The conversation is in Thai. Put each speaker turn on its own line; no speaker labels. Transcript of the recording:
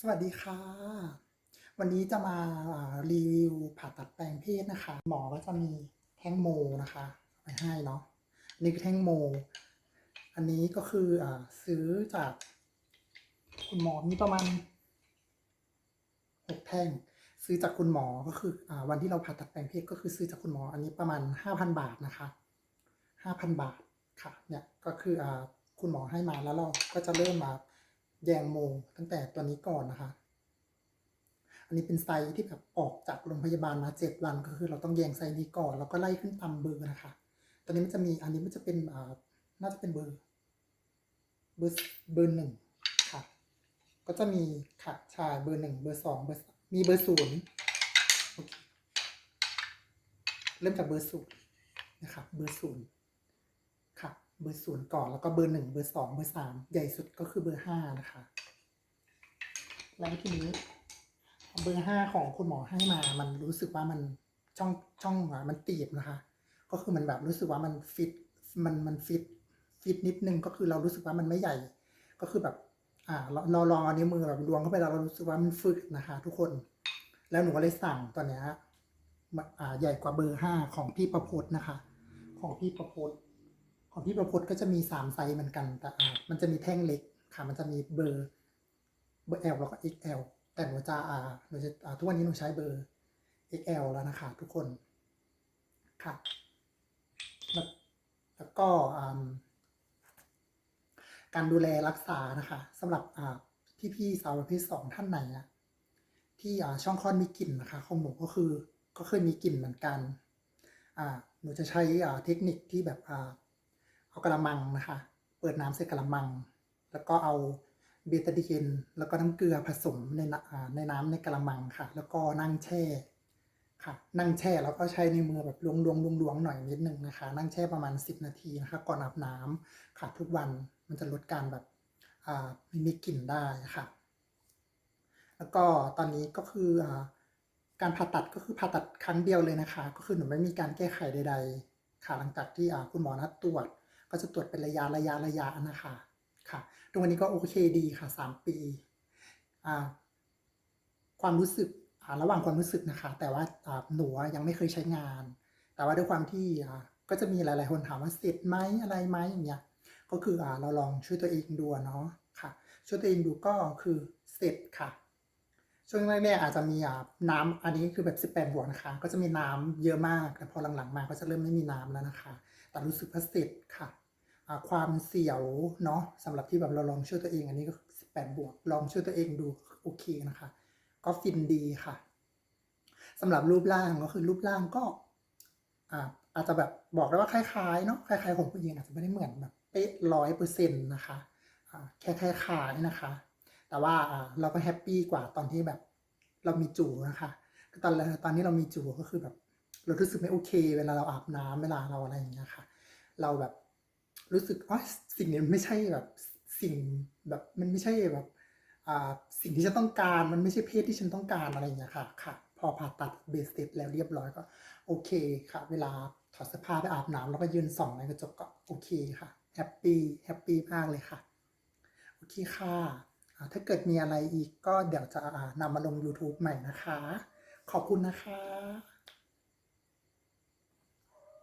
สวัสดีค่ะ วันนี้จะมารีวิวผ่าตัดแปลงเพศนะคะ หมอก็จะมีแท่งโมนะคะไปให้เนาะนนี้คือแท่งโม อันนี้ก็คืออซื้อจากคุณหมอมีประมาณหกแท่ง ซื้อจากคุณหมอก็คืออวันที่เราผ่าตัดแปลงเพศก็คือซื้อจากคุณหมออันนี้ประมาณห้าพันบาทนะคะห้าพันบาทค่ะเนี่ยก็คืออคุณหมอให้มาแล้วเราก็จะเริ่มมา แยงโมตั้งแต่ตัวนี้ก่อนนะคะ อันนี้เป็นไซส์ที่แบบออกจากโรงพยาบาลมาเจ็ดวันก็คือเราต้องแยงไซส์นี้ก่อนแล้วก็ไล่ขึ้นตามเบอร์นะคะ ตอนนี้มันจะมีอันนี้มันจะเป็นอ่าน่าจะเป็นเบอร์ เบอร์เบอร์หนึ่งค่ะ ก็จะมีค่ะชายเบอร์หนึ่งเบอร์สองเบอร์มีเบอร์ศูนย์เริ่มจากเบอร์ศูนย์นะครับเบอร์ศูนย์ เบอร์ศูนย์ก่อนแล้วก็เบอร์หนึ่งเบอร์สองเบอร์สามใหญ่สุดก็คือเบอร์ห้านะคะแล้วทีนี้เบอร์ห้าของคุณหมอให้มา มันรู้สึกว่ามันช่องช่องอะมันตีบนะคะ ก็คือมันแบบรู้สึกว่ามันฟิตมันมันฟิตฟิตนิดนึงก็คือเรารู้สึกว่ามันไม่ใหญ่ ก็คือแบบ อ่าเราเราลองเอานิ้วมือแบบดวงเข้าไปแล้วเรารู้สึกว่ามันฝึกนะคะ ทุกคน แล้วหนูก็เลยสั่งตัวเนี้ยอ่าใหญ่กว่าเบอร์ห้าของพี่ประพจน์นะคะ ของพี่ประพจน์ ของพี่ประพจน์ก็จะมีสามไซส์เหมือนกันแต่อามันจะมีแท่งเล็กค่ะ มันจะมีเบอร์เบอร์ L แล้วก็ XL แต่หนูจะอ่าหนูจะอาทุกวันนี้หนูใช้เบอร์ XL แล้วนะคะทุกคนค่ะแล้วก็การดูแลรักษานะคะสำหรับอ่พี่ๆสาวประเภทสองท่านไหนอะที่ช่องคลอดมีกลิ่นนะคะของหนูก็คือก็เคยมีกลิ่นเหมือนกันอาหนูจะใช้เทคนิคที่แบบอา เอากระมังนะคะ เปิดน้ำใส่กระมัง แล้วก็เอาเบตาดีนแล้วก็น้ำเกลือผสมในในน้ำในกระมังค่ะ แล้วก็นั่งแช่ค่ะ นั่งแช่แล้วก็ใช้ในมือแบบล้วงๆล้วงหน่อยนิดนึงนะคะ นั่งแช่ประมาณ 10 นาทีนะคะ ก่อนอาบน้ำค่ะทุกวันมันจะลดการแบบไม่มีกลิ่นได้ค่ะ แล้วก็ตอนนี้ก็คืออการผ่าตัดก็คือผ่าตัดครั้งเดียวเลยนะคะ ก็คือหนูไม่มีการแก้ไขใด ๆ ค่ะ หลังจากที่คุณหมอนัดตรวจ ก็จะตรวจเป็นระยะระยะระยะนะคะค่ะทุกวันนี้ก็โอเคดีค่ะสามปีความรู้สึกระหว่างความรู้สึกนะคะ แต่ว่าหนูยังไม่เคยใช้งาน แต่ว่าด้วยความที่ก็จะมีหลาย ๆ คนถามว่าเสร็จไหมอะไรไหมอย่างเงี้ยก็คืออเราลองช่วยตัวเองดูเนาะค่ะ ช่วยตัวเองดูก็คือเสร็จค่ะ ช่วงแรกๆอาจจะมีน้ำอันนี้คือแบบ 18 บวกนะคะ ก็จะมีน้ำเยอะมาก แต่พอหลังๆมาก็จะเริ่มไม่มีน้ำแล้วนะคะ แต่รู้สึกว่าเสร็จค่ะ ความเสียวเนาะสำหรับที่แบบเราลองช่วยตัวเอง อันนี้ก็ 18 บวก ลองช่วยตัวเองดูโอเคนะคะ ก็ฟินดีค่ะสำหรับรูปร่างก็คือรูปร่างก็อาอาจจะแบบบอกได้ว่าคล้ายๆเนาะคล้ายๆของผู้หญิงอาจจะไม่ได้เหมือนแบบเป๊ะร้อยเปอร์เซ็นต์นะคะแค่คล้ายๆนะคะ แต่ว่าเราก็แฮปปี้กว่าตอนที่แบบเรามีจู่นะคะตอนตอนนี้เรามีจู่ก็คือแบบ เรารู้สึกไม่โอเค เวลาเราอาบน้ำเวลาเราอะไรอย่างเงี้ยค่ะ เราแบบรู้สึกอ๋อสิ่งนี้มันไม่ใช่แบบสิ่งแบบมันไม่ใช่แบบสิ่งที่ฉันต้องการมันไม่ใช่เพศที่ฉันต้องการอะไรอย่างเงี้ยค่ะค่ะ พอผ่าตัดเบสเสร็จแล้วเรียบร้อยก็ โอเคค่ะ เวลาถอดเสื้อผ้าไปอาบน้ำแล้วก็ยืนส่องในกระจกก็โอเคค่ะแฮปปี้แฮปปี้มากเลยค่ะ โอเคค่ะ ถ้าเกิดมีอะไรอีกก็เดี๋ยวจะนำมาลง YouTube ใหม่นะคะ ขอบคุณนะคะ